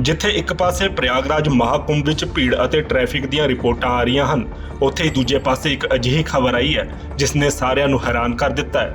ਜਿੱਥੇ ਇੱਕ ਪਾਸੇ ਪ੍ਰਯਾਗਰਾਜ ਮਹਾਕੁੰਭ ਵਿੱਚ ਭੀੜ ਅਤੇ ਟ੍ਰੈਫਿਕ ਦੀਆਂ ਰਿਪੋਰਟਾਂ ਆ ਰਹੀਆਂ ਹਨ, ਉੱਥੇ ਹੀ ਦੂਜੇ ਪਾਸੇ ਇੱਕ ਅਜਿਹੀ ਖਬਰ ਆਈ ਹੈ, ਜਿਸ ਨੇ ਸਾਰਿਆਂ ਨੂੰ ਹੈਰਾਨ ਕਰ ਦਿੱਤਾ ਹੈ।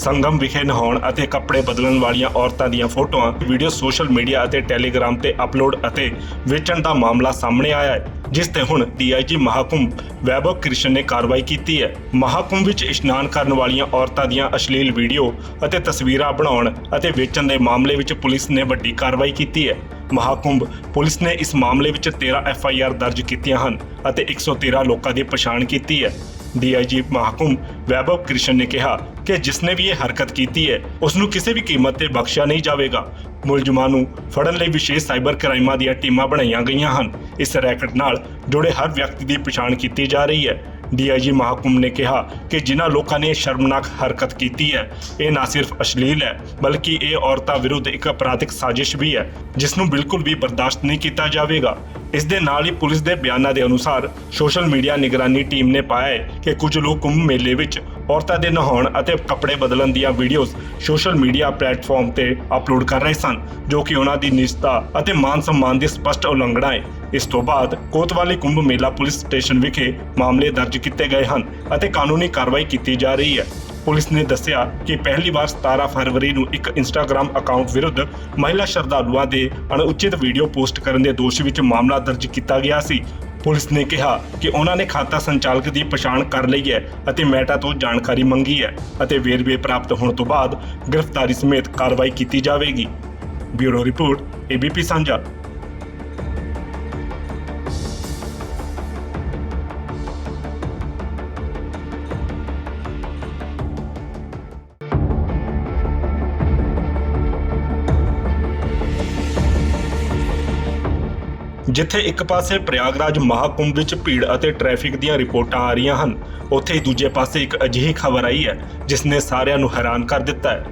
ਸੰਗਮ ਵਿਖੇ ਨਹਾਉਣ ਅਤੇ ਕੱਪੜੇ ਬਦਲਣ ਵਾਲੀਆਂ ਔਰਤਾਂ ਦੀਆਂ ਫੋਟੋਆਂ, ਵੀਡੀਓ ਸੋਸ਼ਲ ਮੀਡੀਆ ਅਤੇ ਟੈਲੀਗ੍ਰਾਮ ਤੇ ਅਪਲੋਡ ਅਤੇ ਵੇਚਣ ਦਾ ਮਾਮਲਾ ਸਾਹਮਣੇ ਆਇਆ ਹੈ, ਜਿਸ ਤੇ ਹੁਣ ਡੀਆਈਜੀ ਮਹਾਕੁੰਭ ਵੈਭਵ ਕ੍ਰਿਸ਼ਨ ਨੇ ਕਾਰਵਾਈ ਕੀਤੀ ਹੈ। ਮਹਾਕੁੰਭ ਵਿੱਚ ਇਸ਼ਨਾਨ ਕਰਨ ਵਾਲੀਆਂ ਔਰਤਾਂ ਦੀਆਂ ਅਸ਼ਲੀਲ ਵੀਡੀਓ ਅਤੇ ਤਸਵੀਰਾਂ ਬਣਾਉਣ ਅਤੇ ਵੇਚਣ ਦੇ ਮਾਮਲੇ ਵਿੱਚ ਪੁਲਿਸ ਨੇ ਵੱਡੀ ਕਾਰਵਾਈ ਕੀਤੀ ਹੈ। ਮਹਾਕੁੰਭ ਪੁਲਿਸ ਨੇ ਇਸ ਮਾਮਲੇ ਵਿੱਚ 13 ਐਫ ਆਈ ਆਰ ਦਰਜ ਕੀਤੀਆਂ ਹਨ ਅਤੇ 113 ਲੋਕਾਂ ਦੀ ਪਛਾਣ ਕੀਤੀ ਹੈ। ਡੀਆਈਜੀ ਮਹਾਕੁੰਭ ਵੈਭਵ ਕ੍ਰਿਸ਼ਨ ਨੇ ਕਿਹਾ ਕਿ ਜਿਸ ਵੀ ਇਹ ਹਰਕਤ ਕੀਤੀ ਹੈ ਉਸ ਨੂੰ ਕਿਸੇ ਵੀ ਕੀਮਤ ਤੇ ਬਖਸ਼ਿਆ ਨਹੀਂ ਜਾਵੇਗਾ। ਮੁਲਜ਼ਮਾਂ ਨੂੰ ਫੜਨ ਲਈ ਵਿਸ਼ੇਸ਼ ਸਾਈਬਰ ਕ੍ਰਾਈਮਾਂ ਦੀਆਂ ਟੀਮਾਂ ਬਣਾਈਆਂ ਗਈਆਂ ਹਨ। ਇਸ ਰੈਕਟ ਨਾਲ ਜੁੜੇ ਹਰ ਵਿਅਕਤੀ ਦੀ ਪਛਾਣ ਕੀਤੀ ਜਾ ਰਹੀ ਹੈ। ਡੀਆਈਜੀ ਮਹਾਕੁੰਭ ਨੇ ਕਿਹਾ ਕਿ ਜਿਨ੍ਹਾਂ ਲੋਕਾਂ ਨੇ ਇਹ ਸ਼ਰਮਨਾਕ ਹਰਕਤ ਕੀਤੀ ਹੈ, ਇਹ ਨਾ ਸਿਰਫ ਅਸ਼ਲੀਲ ਹੈ, ਬਲਕਿ ਇਹ ਔਰਤਾਂ ਵਿਰੁੱਧ ਇੱਕ ਅਪਰਾਧਿਕ ਸਾਜ਼ਿਸ਼ ਵੀ ਹੈ ਜਿਸ ਨੂੰ ਬਿਲਕੁਲ ਵੀ ਬਰਦਾਸ਼ਤ ਨਹੀਂ ਕੀਤਾ ਜਾਵੇਗਾ। ਇਸ ਦੇ ਨਾਲ ਹੀ ਪੁਲਿਸ ਦੇ ਬਿਆਨਾਂ ਦੇ ਅਨੁਸਾਰ ਸੋਸ਼ਲ ਮੀਡੀਆ ਨਿਗਰਾਨੀ ਟੀਮ ਨੇ ਪਾਇਆ ਹੈ ਕਿ ਕੁਝ ਲੋਕ ਕੁੰਭ ਮੇਲੇ ਵਿੱਚ ਔਰਤਾਂ ਦੇ ਨਹਾਉਣ ਅਤੇ ਕੱਪੜੇ ਬਦਲਣ ਦੀਆਂ ਵੀਡੀਓਜ਼ ਸੋਸ਼ਲ ਮੀਡੀਆ ਪਲੇਟਫਾਰਮ ਤੇ ਅਪਲੋਡ ਕਰ ਰਹੇ ਸਨ, ਜੋ ਕਿ ਉਹਨਾਂ ਦੀ ਨਿਜਤਾ ਅਤੇ ਮਾਨ ਸਨਮਾਨ ਦੀ ਸਪਸ਼ਟ ਉਲੰਘਣਾ ਹੈ। ਇਸ ਤੋਂ ਬਾਅਦ ਕੋਤਵਾਲੀ ਕੁੰਭ ਮੇਲਾ ਪੁਲਿਸ ਸਟੇਸ਼ਨ ਵਿਖੇ ਮਾਮਲੇ ਦਰਜ ਕੀਤੇ ਗਏ ਹਨ ਅਤੇ ਕਾਨੂੰਨੀ ਕਾਰਵਾਈ ਕੀਤੀ ਜਾ ਰਹੀ ਹੈ। ਪੁਲਿਸ ਨੇ ਦੱਸਿਆ ਕਿ ਪਹਿਲੀ ਵਾਰ 17 ਫਰਵਰੀ ਨੂੰ ਇੱਕ ਇੰਸਟਾਗ੍ਰam ਅਕਾਊਂਟ ਵਿਰੁੱਧ ਮਹਿਲਾ ਸ਼ਰਧਾਲੂਆਂ ਦੇ ਅਣਉਚਿਤ ਵੀਡੀਓ ਪੋਸਟ ਕਰਨ ਦੇ ਦੋਸ਼ ਵਿੱਚ ਮਾਮਲਾ ਦਰਜ ਕੀਤਾ ਗਿਆ ਸੀ ਪੁਲਿਸ ਨੇ ਕਿਹਾ ਕਿ ਉਹਨਾਂ ਨੇ ਖਾਤਾ ਸੰਚਾਲਕ ਦੀ ਪਛਾਣ ਕਰ ਲਈ ਹੈ ਅਤੇ ਮੈਟਾ ਤੋਂ ਜਾਣਕਾਰੀ ਮੰਗੀ ਹੈ ਅਤੇ ਵੇਰਵੇ ਪ੍ਰਾਪਤ ਹੋਣ ਤੋਂ ਬਾਅਦ ਗ੍ਰਿਫਤਾਰੀ ਸਮੇਤ ਕਾਰਵਾਈ ਕੀਤੀ ਜਾਵੇਗੀ। ਬਿਊਰੋ ਰਿਪੋਰਟ, ਏਬੀਪੀ ਸਾਂਝਾ। ਜਿੱਥੇ ਇੱਕ ਪਾਸੇ ਪ੍ਰਯਾਗਰਾਜ ਮਹਾਕੁੰਭ ਵਿੱਚ ਭੀੜ ਅਤੇ ਟ੍ਰੈਫਿਕ ਦੀਆਂ ਰਿਪੋਰਟਾਂ ਆ ਰਹੀਆਂ ਹਨ, ਉੱਥੇ ਹੀ ਦੂਜੇ ਪਾਸੇ ਇੱਕ ਅਜਿਹੀ ਖਬਰ ਆਈ ਹੈ ਜਿਸ ਨੇ ਸਾਰਿਆਂ ਨੂੰ ਹੈਰਾਨ ਕਰ ਦਿੱਤਾ ਹੈ।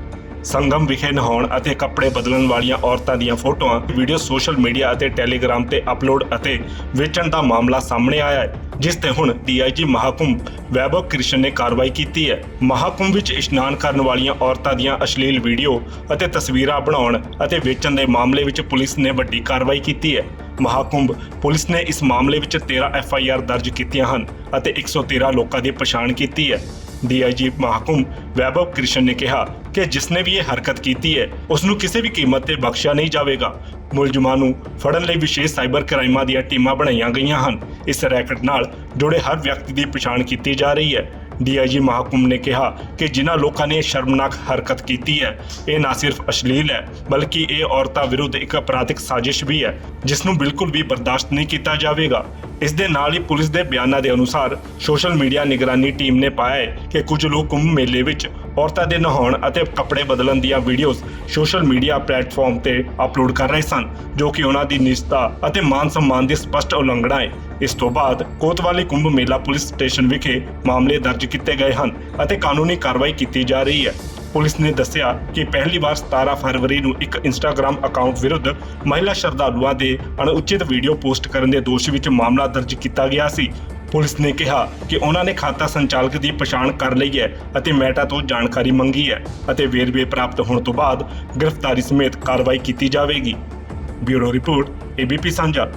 ਸੰਗਮ ਵਿਖੇ ਨਹਾਉਣ ਅਤੇ ਕੱਪੜੇ ਬਦਲਣ ਵਾਲੀਆਂ ਔਰਤਾਂ ਦੀਆਂ ਫੋਟੋਆਂ, ਵੀਡੀਓ ਸੋਸ਼ਲ ਮੀਡੀਆ ਅਤੇ ਟੈਲੀਗ੍ਰਾਮ ਤੇ ਅਪਲੋਡ ਅਤੇ ਵੇਚਣ ਦਾ ਮਾਮਲਾ ਸਾਹਮਣੇ ਆਇਆ ਹੈ, ਜਿਸ ਤੇ ਹੁਣ ਡੀਆਈਜੀ ਮਹਾਕੁੰਭ ਵੈਭਵ ਕ੍ਰਿਸ਼ਨ ਨੇ ਕਾਰਵਾਈ ਕੀਤੀ ਹੈ। ਮਹਾਕੁੰਭ ਵਿੱਚ ਇਸ਼ਨਾਨ ਕਰਨ ਵਾਲੀਆਂ ਔਰਤਾਂ ਦੀਆਂ ਅਸ਼ਲੀਲ ਵੀਡੀਓ ਅਤੇ ਤਸਵੀਰਾਂ ਬਣਾਉਣ ਅਤੇ ਵੇਚਣ ਦੇ ਮਾਮਲੇ ਵਿੱਚ ਪੁਲਿਸ ਨੇ ਵੱਡੀ ਕਾਰਵਾਈ ਕੀਤੀ ਹੈ। ਮਹਾਕੁੰਭ, ਪੁਲਿਸ ਨੇ ਇਸ ਮਾਮਲੇ ਵਿੱਚ 13 ਐਫ ਆਈ ਆਰ ਦਰਜ ਕੀਤੀਆਂ ਹਨ ਅਤੇ 113 ਲੋਕਾਂ ਦੀ ਪਛਾਣ ਕੀਤੀ ਹੈ। ਡੀਆਈਜੀ ਮਹਾਕੁੰਭ ਵੈਭਵ ਕ੍ਰਿਸ਼ਨ ਨੇ ਕਿਹਾ ਕਿ ਜਿਸ ਨੇ ਵੀ ਇਹ ਹਰਕਤ ਕੀਤੀ ਹੈ ਉਸ ਨੂੰ ਕਿਸੇ ਵੀ ਕੀਮਤ ਤੇ ਬਖਸ਼ਿਆ ਨਹੀਂ ਜਾਵੇਗਾ। ਮੁਲਜ਼ਮਾਂ ਨੂੰ ਫੜਨ ਲਈ ਵਿਸ਼ੇਸ਼ ਸਾਈਬਰ ਕ੍ਰਾਈਮਾਂ ਦੀਆਂ ਟੀਮਾਂ ਬਣਾਈਆਂ ਗਈਆਂ ਹਨ। ਇਸ ਰੈਕਟ ਨਾਲ ਜੁੜੇ ਹਰ ਵਿਅਕਤੀ ਦੀ ਪਛਾਣ ਕੀਤੀ ਜਾ ਰਹੀ ਹੈ। ਡੀਆਈਜੀ ਮਹਾਕੁੰਭ ਨੇ ਕਿਹਾ ਕਿ ਜਿਨ੍ਹਾਂ ਲੋਕਾਂ ਨੇ ਸ਼ਰਮਨਾਕ ਹਰਕਤ ਕੀਤੀ ਹੈ, ਇਹ ਨਾ ਸਿਰਫ ਅਸ਼ਲੀਲ ਹੈ, ਬਲਕਿ ਇਹ ਔਰਤਾਂ ਵਿਰੁੱਧ ਇੱਕ ਅਪਰਾਧਿਕ ਸਾਜ਼ਿਸ਼ ਵੀ ਹੈ, ਜਿਸ ਨੂੰ ਬਿਲਕੁਲ ਵੀ ਬਰਦਾਸ਼ਤ ਨਹੀਂ ਕੀਤਾ ਜਾਵੇਗਾ। ਇਸ ਦੇ ਨਾਲ ਹੀ ਪੁਲਿਸ ਦੇ ਬਿਆਨਾਂ ਦੇ ਅਨੁਸਾਰ ਸੋਸ਼ਲ ਮੀਡੀਆ ਨਿਗਰਾਨੀ ਟੀਮ ਨੇ ਪਾਇਆ ਹੈ ਕਿ ਕੁਝ ਲੋਕ ਕੁੰਭ ਮੇਲੇ ਵਿੱਚ ਔਰਤਾਂ ਦੇ ਨਹਾਉਣ ਅਤੇ ਕੱਪੜੇ ਬਦਲਣ ਦੀਆਂ ਵੀਡੀਓਜ਼ ਸੋਸ਼ਲ ਮੀਡੀਆ ਪਲੇਟਫਾਰਮ ਤੇ ਅਪਲੋਡ ਕਰ ਰਹੇ ਸਨ, ਜੋ ਕਿ ਉਹਨਾਂ ਦੀ ਨਿਜਤਾ ਅਤੇ ਮਾਨ ਸਨਮਾਨ ਦੀ ਸਪਸ਼ਟ ਉਲੰਘਣਾ ਹੈ। ਇਸ ਤੋਂ ਬਾਅਦ ਕੋਤਵਾਲੀ ਕੁੰਭ ਮੇਲਾ ਪੁਲਿਸ ਸਟੇਸ਼ਨ ਵਿਖੇ ਮਾਮਲੇ ਦਰਜ ਕੀਤੇ ਗਏ ਹਨ ਅਤੇ ਕਾਨੂੰਨੀ ਕਾਰਵਾਈ ਕੀਤੀ ਜਾ ਰਹੀ ਹੈ। ਪੁਲਿਸ ਨੇ ਦੱਸਿਆ ਕਿ ਪਹਿਲੀ ਵਾਰ 17 ਫਰਵਰੀ ਨੂੰ ਇੱਕ ਇੰਸਟਾਗ੍ਰam ਅਕਾਊਂਟ ਵਿਰੁੱਧ ਮਹਿਲਾ ਸ਼ਰਧਾਲੂਆਂ ਦੇ ਅਣਉਚਿਤ ਵੀਡੀਓ ਪੋਸਟ ਕਰਨ ਦੇ ਦੋਸ਼ ਵਿੱਚ ਮਾਮਲਾ ਦਰਜ ਕੀਤਾ ਗਿਆ ਸੀ। ਪੁਲਿਸ ਨੇ ਕਿਹਾ ਕਿ ਉਹਨਾਂ ਨੇ ਖਾਤਾ ਸੰਚਾਲਕ ਦੀ ਪਛਾਣ ਕਰ ਲਈ ਹੈ ਅਤੇ ਮੈਟਾ ਤੋਂ ਜਾਣਕਾਰੀ ਮੰਗੀ ਹੈ ਅਤੇ ਵੇਰਵੇ ਪ੍ਰਾਪਤ ਹੋਣ ਤੋਂ ਬਾਅਦ ਗ੍ਰਿਫਤਾਰੀ ਸਮੇਤ ਕਾਰਵਾਈ ਕੀਤੀ ਜਾਵੇਗੀ। ਬਿਊਰੋ ਰਿਪੋਰਟ ਏਬੀਪੀ ਸਾਂਝਾ।